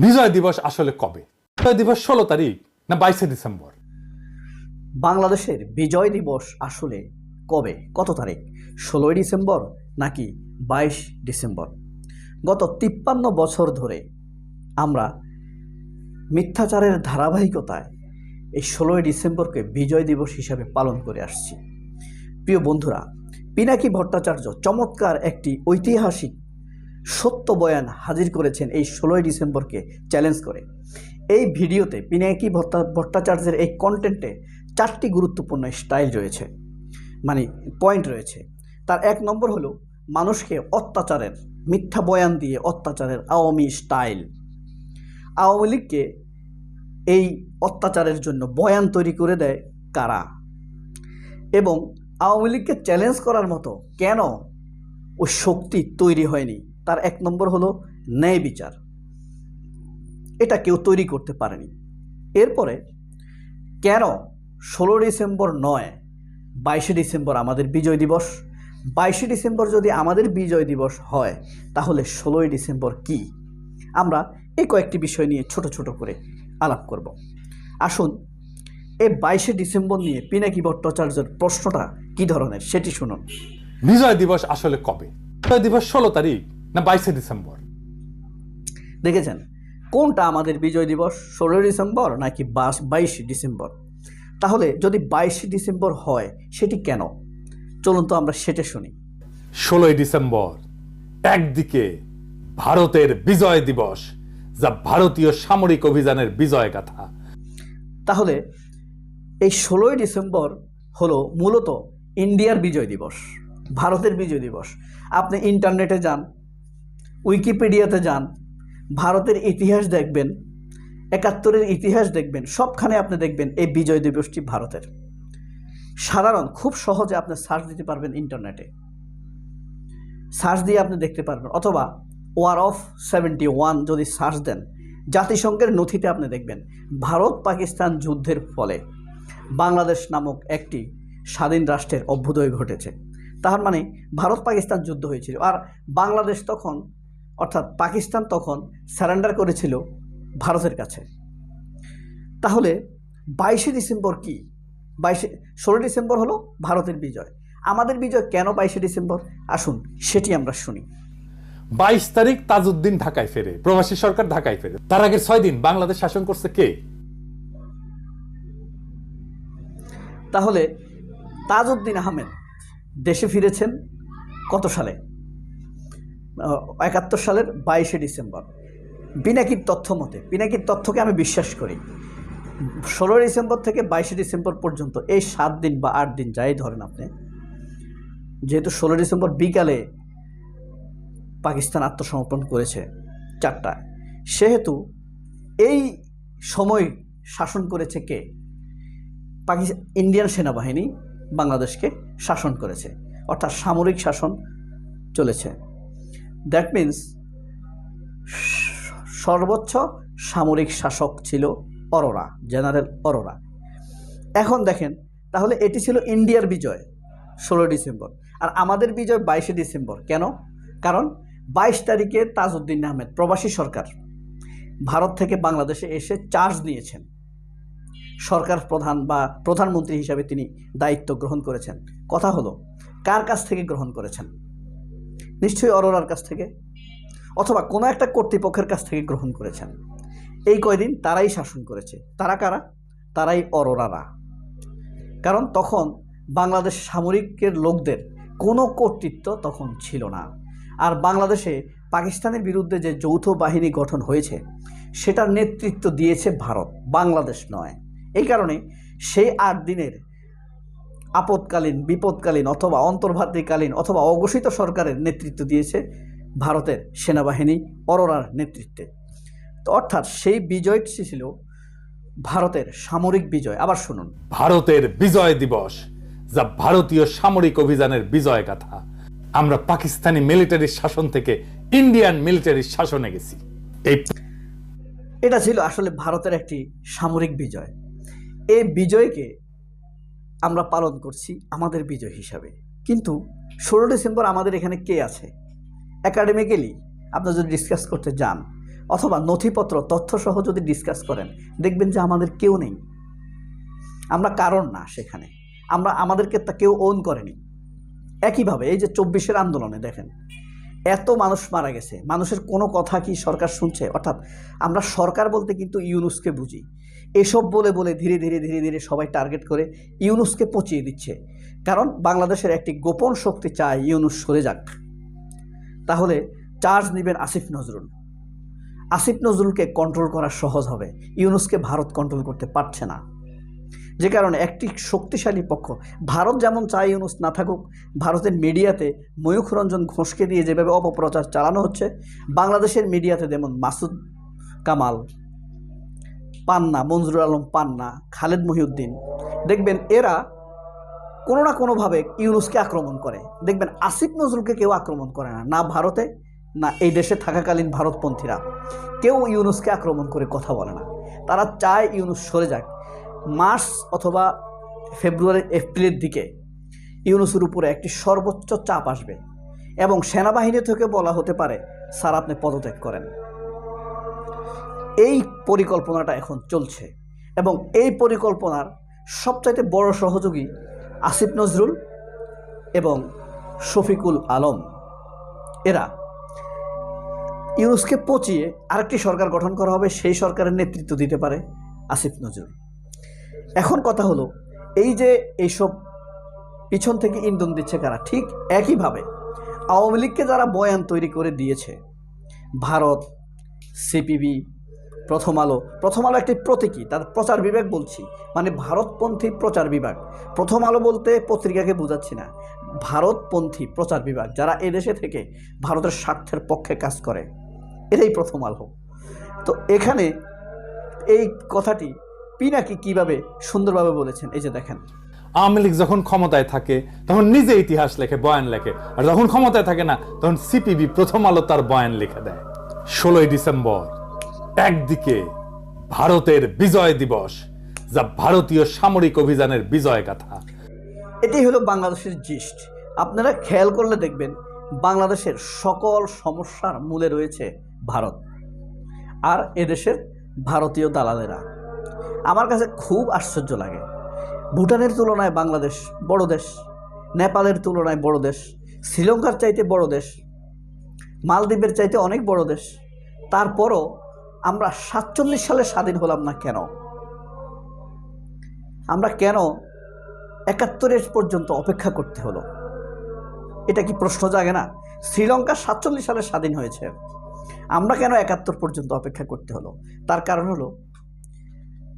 বিজয় দিবস আসলে কবে? বিজয় দিবস ষোলো তারিখ না বাইশে ডিসেম্বর? বাংলাদেশের বিজয় দিবস আসলে কবে? কত তারিখ? ষোলোই ডিসেম্বর নাকি বাইশ ডিসেম্বর? গত তিপ্পান্ন বছর ধরে আমরা মিথ্যাচারের ধারাবাহিকতায় এই ষোলোই ডিসেম্বরকে বিজয় দিবস হিসাবে পালন করে আসছি। প্রিয় বন্ধুরা, পিনাকি ভট্টাচার্য চমৎকার একটি ঐতিহাসিক সত্য বয়ান হাজির করেছেন এই ষোলোই ডিসেম্বরকে চ্যালেঞ্জ করে। এই ভিডিওতে পিনাকি ভট্টা, ভট্টাচার্যের এই কন্টেন্টে চারটি গুরুত্বপূর্ণ স্টাইল রয়েছে। মানে পয়েন্ট রয়েছে। তার এক নম্বর হলো মানুষকে অত্যাচারের, মিথ্যা বয়ান দিয়ে অত্যাচারের আওয়ামী স্টাইল আওয়ামী লীগকে এই অত্যাচারের জন্য বয়ান তৈরি করে দেয় কারা? এবং আওয়ামী লীগকে চ্যালেঞ্জ করার মতো কেন ওই শক্তি তৈরি হয়নি? তার এক নম্বর হলো ন্যায় বিচার। এটা কেউ তৈরি করতে পারেনি। এরপরে, কেন ষোলো ডিসেম্বর নয়, বাইশে ডিসেম্বর আমাদের বিজয় দিবস? বাইশে ডিসেম্বর যদি আমাদের বিজয় দিবস হয়, তাহলে ষোলোই ডিসেম্বর কি? আমরা এই কয়েকটি বিষয় নিয়ে ছোট ছোট করে আলাপ করব। আসুন এই বাইশে ডিসেম্বর নিয়ে পিনাকি ভট্টাচার্যের প্রশ্নটা কী ধরনের সেটি শুনুন। বিজয় দিবস আসলে কবে? বিজয় দিবস ষোলো তারিখ। না বাইশে ডিসেম্বর? দেখেছেন? কোনটা আমাদের বিজয় দিবস? ষোলোই ডিসেম্বর নাকি বাইশে ডিসেম্বর? তাহলে যদি বাইশে ডিসেম্বর হয় সেটি কেন? চলুন তো আমরা সেটা শুনি। ষোলোই ডিসেম্বর একদিকে ভারতের বিজয় দিবস যা ভারতীয় সামরিক অভিযানের বিজয় গাথা তাহলে এই ষোলোই ডিসেম্বর হলো মূলত ইন্ডিয়ার বিজয় দিবস ভারতের বিজয় দিবস। আপনি ইন্টারনেটে যান উইকিপিডিয়াতে যান, ভারতের ইতিহাস দেখবেন, একাত্তরের ইতিহাস দেখবেন, সবখানে আপনি দেখবেন এই বিজয় দিবসটি ভারতের। সাধারণ, খুব সহজে আপনি সার্চ দিতে পারবেন ইন্টারনেটে। সার্চ দিয়ে আপনি দেখতে পারবেন, অথবা ওয়ার অফ সেভেন্টি ওয়ান যদি সার্চ দেন, জাতিসংঘের নথিতে আপনি দেখবেন, ভারত পাকিস্তান যুদ্ধের ফলে বাংলাদেশ নামক একটি স্বাধীন রাষ্ট্রের অভ্যুদয় ঘটেছে। তার মানে ভারত পাকিস্তান যুদ্ধ হয়েছিল, আর বাংলাদেশ তখন অর্থাৎ পাকিস্তান তখন স্যারেন্ডার করেছিল ভারতের কাছে। তাহলে বাইশে ডিসেম্বর কি? বাইশে ষোলো ডিসেম্বর হলো ভারতের বিজয়। আমাদের বিজয় কেন বাইশে ডিসেম্বর? আসুন সেটি আমরা শুনি। বাইশ তারিখ তাজউদ্দিন ঢাকায় ফেরে প্রবাসী সরকার ঢাকায় ফেরে। তার আগের ছয় দিন বাংলাদেশ শাসন করছে কে? তাহলে তাজউদ্দিন আহমেদ দেশে ফিরেছেন কত সালে? একাত্তর সালের বাইশে ডিসেম্বর। পিনাকির তথ্য মতে, পিনাকির তথ্যকে আমি বিশ্বাস করি। ষোলো ডিসেম্বর থেকে বাইশে ডিসেম্বর পর্যন্ত এই সাত দিন বা আট দিন যাই ধরেন আপনি, যেহেতু ষোলো ডিসেম্বর বিকালে পাকিস্তান আত্মসমর্পণ করেছে চারটায়, সেহেতু এই সময় শাসন করেছে কে? পাকিস্তান ইন্ডিয়ান সেনাবাহিনী বাংলাদেশকে শাসন করেছে, অর্থাৎ সামরিক শাসন চলেছে। দ্যাট মিন্স সর্বোচ্চ সামরিক শাসক ছিল অরোরা জেনারেল অরোরা। এখন দেখেন, তাহলে এটি ছিল ইন্ডিয়ার বিজয় ষোলো ডিসেম্বর। আর আমাদের বিজয় বাইশে ডিসেম্বর। কেন? কারণ বাইশ তারিখে তাজউদ্দিন আহমেদ, প্রবাসী সরকার, ভারত থেকে বাংলাদেশে এসে চার্জ নিয়েছেন। সরকার প্রধান বা প্রধানমন্ত্রী হিসাবে তিনি দায়িত্ব গ্রহণ করেছেন। কথা হলো, কার কাছ থেকে গ্রহণ করেছেন? নিশ্চয়ই অরোরার কাছ থেকে অথবা কোনো একটা কর্তৃপক্ষের কাছ থেকে গ্রহণ করেছেন। এই কয়দিন তারাই শাসন করেছে। তারা কারা? তারাই অরোরারা। কারণ তখন বাংলাদেশ সামরিকের লোকদের কোনো কর্তৃত্ব তখন ছিল না। আর বাংলাদেশে পাকিস্তানের বিরুদ্ধে যে যৌথ বাহিনী গঠন হয়েছে, সেটার নেতৃত্ব দিয়েছে ভারত। বাংলাদেশ নয়। এই কারণে সেই আট দিনের আপদকালীন বিপদকালীন অথবা অন্তর্ভাতীকালীন অথবা অঘোষিত সরকারের নেতৃত্ব দিয়েছে ভারতের সেনাবাহিনী অরোরার নেতৃত্বে। তো অর্থাৎ সেই বিজয়টি ছিল ভারতের সামরিক বিজয়। আবার শুনুন। ভারতের বিজয় দিবস যা ভারতীয় সামরিক অভিযানের বিজয় গাথা। আমরা পাকিস্তানি মিলিটারির শাসন থেকে ইন্ডিয়ান মিলিটারির শাসনে গেছি। এই এটা ছিল আসলে ভারতের একটি সামরিক বিজয়। এই বিজয়কে আমরা পালন করছি আমাদের বিজয় হিসাবে। কিন্তু ষোলো ডিসেম্বর আমাদের এখানে কে আছে? একাডেমিক্যালি আপনারা যদি ডিসকাস করতে যান, অথবা নথিপত্র, তথ্যসহ যদি ডিসকাস করেন, দেখবেন যে আমাদের কেউ নেই। আমরা কারণ না সেখানে। আমরা, আমাদেরকে তা কেউ ওন করেনি। একইভাবে এই যে চব্বিশের আন্দোলনে দেখেন এত মানুষ মারা গেছে। মানুষের কোনো কথা কি সরকার শুনছে? অর্থাৎ আমরা সরকার বলতে কিন্তু ইউনুসকে বুঝি। এসব বলে বলে ধীরে ধীরে ধীরে ধীরে সবাই টার্গেট করে ইউনুসকে পচিয়ে দিচ্ছে। কারণ বাংলাদেশের একটি গোপন শক্তি চায় ইউনুস সরে যাক। তাহলে চার্জ নেবেন আসিফ নজরুল। আসিফ নজরুলকে কন্ট্রোল করা সহজ হবে। ইউনুসকে ভারত কন্ট্রোল করতে পারছে না। যে কারণে একটি শক্তিশালী পক্ষ। ভারত যেমন চায় ইউনুস না থাকুক, ভারতের মিডিয়াতে ময়ূখ রঞ্জন ঘোষকে দিয়ে যেভাবে অপপ্রচার চালানো হচ্ছে, বাংলাদেশের মিডিয়াতে যেমন মাসুদ কামাল, পান্না মঞ্জুরুল আলম পান্না, খালেদ মহিউদ্দিন, দেখবেন এরা কোনো না কোনোভাবে ইউনুসকে আক্রমণ করে। দেখবেন আসিফ নজরুলকে কেউ আক্রমণ করে না না ভারতে, না এই দেশে থাকাকালীন ভারতপন্থীরা। কেউ ইউনুসকে আক্রমণ করে কথা বলে না। তারা চায় ইউনুস সরে যাক। মার্চ অথবা ফেব্রুয়ারি, এপ্রিলের দিকে ইউনুসের উপরে একটি সর্বোচ্চ চাপ আসবে এবং সেনাবাহিনী থেকে বলা হতে পারে, স্যার, আপনি পদত্যাগ করেন। এই পরিকল্পনাটা এখন চলছে এবং এই পরিকল্পনার সবচাইতে বড় সহযোগী আসিফ নজরুল এবং শফিকুল আলম। এরা ইউনুসকে পচিয়ে আরেকটি সরকার গঠন করা হবে, সেই সরকারের নেতৃত্ব দিতে পারে আসিফ নজরুল। এখন কথা হলো, এই যে এইসব পিছন থেকে ইন্ধন দিচ্ছে কারা, ঠিক একইভাবে আওয়ামী লীগকে যারা বয়ান তৈরি করে দিয়েছে, ভারত, সিপিবি, প্রথম আলো প্রথম আলো একটি প্রতীকী, তার প্রচার বিভাগ বলছি মানে ভারতপন্থী প্রচার বিভাগ। প্রথম আলো বলতে পত্রিকাকে বোঝাচ্ছি না, ভারতপন্থী প্রচার বিভাগ, যারা এদেশে থেকে ভারতের স্বার্থের পক্ষে কাজ করে, এটাই প্রথম আলো। তো এখানে এই কথাটি পিনাকি কীভাবে সুন্দরভাবে বলেছেন? এই যে দেখেন। আওয়ামী লীগ যখন ক্ষমতায় থাকে তখন নিজে ইতিহাস লেখে বয়ান লেখে। আর যখন ক্ষমতায় থাকে না তখন সিপিবি প্রথম আলো তার বয়ান লিখে দেয়। ষোলোই ডিসেম্বর একদিকে ভারতের বিজয় দিবস যা ভারতীয় সামরিক অভিযানের বিজয় গাথা এটাই হলো বাংলাদেশের জিস্ট। আপনারা খেয়াল করলে দেখবেন বাংলাদেশের সকল সমস্যার মূলে রয়েছে ভারত। আর এদেশের ভারতীয় দালালেরা। আমার কাছে খুব আশ্চর্য লাগে। ভুটানের তুলনায় বাংলাদেশ বড় দেশ, নেপালের তুলনায় বড় দেশ, শ্রীলঙ্কার চাইতে বড় দেশ, মালদ্বীপের চাইতে অনেক বড় দেশ। তারপরও আমরা সাতচল্লিশ সালে স্বাধীন হলাম না কেন? আমরা কেন একাত্তরের পর্যন্ত অপেক্ষা করতে হলো? এটা কি প্রশ্ন জাগে না? শ্রীলঙ্কা সাতচল্লিশ সালে স্বাধীন হয়েছে। আমরা কেন একাত্তর পর্যন্ত অপেক্ষা করতে হলো? তার কারণ হলো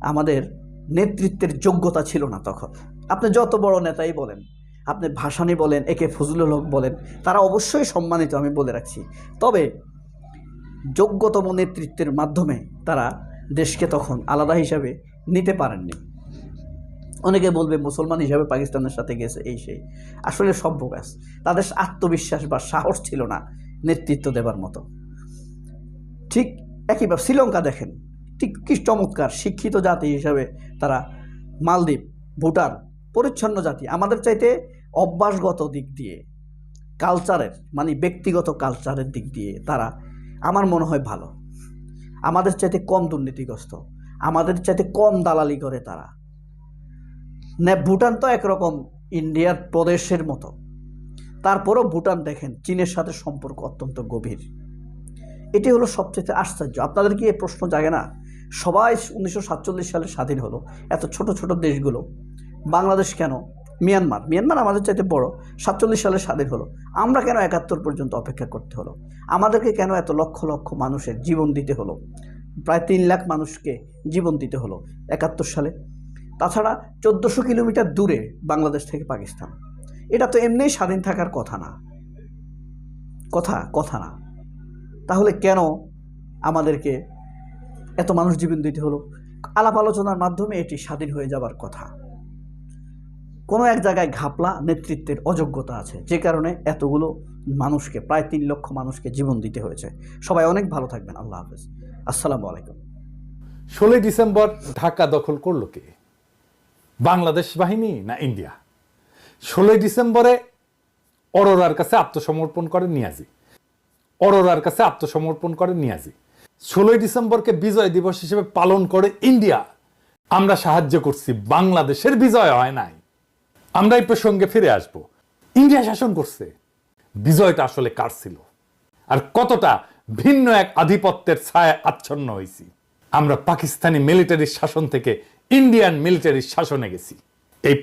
আমাদের নেতৃত্বের যোগ্যতা ছিল না তখন। আপনি যত বড় নেতাই বলেন, আপনি ভাসানি বলেন একে ফজলুল হক বলেন, তারা অবশ্যই সম্মানিত, আমি বলে রাখছি। তবে যোগ্যতম নেতৃত্বের মাধ্যমে তারা দেশকে তখন আলাদা হিসাবে নিতে পারেননি। অনেকে বলবে মুসলমান হিসাবে পাকিস্তানের সাথে গেছে, এই সেই। আসলে সভ্য গাছ তাদের আত্মবিশ্বাস বা সাহস ছিল না নেতৃত্ব দেবার মতো। ঠিক একইভাবে শ্রীলঙ্কা দেখেন। কি চমৎকার শিক্ষিত জাতি হিসাবে তারা মালদ্বীপ, ভুটান, পরিচ্ছন্ন জাতি, আমাদের চাইতে অভ্যাসগত দিক দিয়ে কালচারের মানে ব্যক্তিগত কালচারের দিক দিয়ে তারা, আমার মনে হয় ভালো। আমাদের চাইতে কম দুর্নীতিগ্রস্ত, আমাদের চাইতে কম দালালি করে তারা। না, ভুটান তো একরকম ইন্ডিয়ার প্রদেশের মতো। তারপরও ভুটান দেখেন, চীনের সাথে সম্পর্ক অত্যন্ত গভীর। এটি হলো সবচেয়ে আশ্চর্য। আপনাদের কি এই প্রশ্ন জাগে না? সবাই উনিশশো সাতচল্লিশ সালে স্বাধীন হলো। এত ছোট ছোট দেশগুলো। বাংলাদেশ কেন? মিয়ানমার। মিয়ানমার আমাদের চাইতে বড়। সাতচল্লিশ সালে স্বাধীন হলো। আমরা কেন একাত্তর পর্যন্ত অপেক্ষা করতে হলো? আমাদেরকে কেন এত লক্ষ লক্ষ মানুষের জীবন দিতে হলো? প্রায় তিন লাখ মানুষকে জীবন দিতে হলো একাত্তর সালে। তাছাড়া চোদ্দোশো কিলোমিটার দূরে বাংলাদেশ থেকে পাকিস্তান। এটা তো এমনিই স্বাধীন থাকার কথা না। কথা কথা না। তাহলে কেন আমাদেরকে এত মানুষ জীবন দিতে হলো। আলাপ আলোচনার মাধ্যমে এটি স্বাধীন হয়ে যাবার কথা। কোনো এক জায়গায় ঘাপলা, নেতৃত্বের অযোগ্যতা আছে, যে কারণে এতগুলো মানুষকে, প্রায় তিন লক্ষ মানুষকে জীবন দিতে হয়েছে। সবাই অনেক ভালো থাকবেন, আল্লাহ হাফেজ। আসসালামু আলাইকুম। ষোলোই ডিসেম্বর ঢাকা দখল করল কে? বাংলাদেশ বাহিনী না ইন্ডিয়া? ষোলোই ডিসেম্বরে অরোরার কাছে আত্মসমর্পণ করে নিয়াজি। অরোরার কাছে আত্মসমর্পণ করে নিয়াজি। ষোলোই ডিসেম্বরকে বিজয় দিবস হিসেবে পালন করে ইন্ডিয়া। আমরা সাহায্য করছি, বাংলাদেশের বিজয় হয় নাই। আমরা এই প্রসঙ্গে ফিরে আসব। ইন্ডিয়া শাসন করছে। বিজয়টা আসলে কার ছিল? আর কতটা ভিন্ন এক আধিপত্যের ছায় আচ্ছন্ন হয়েছি আমরা পাকিস্তানি মিলিটারির শাসন থেকে ইন্ডিয়ান মিলিটারির শাসনে গেছি। এই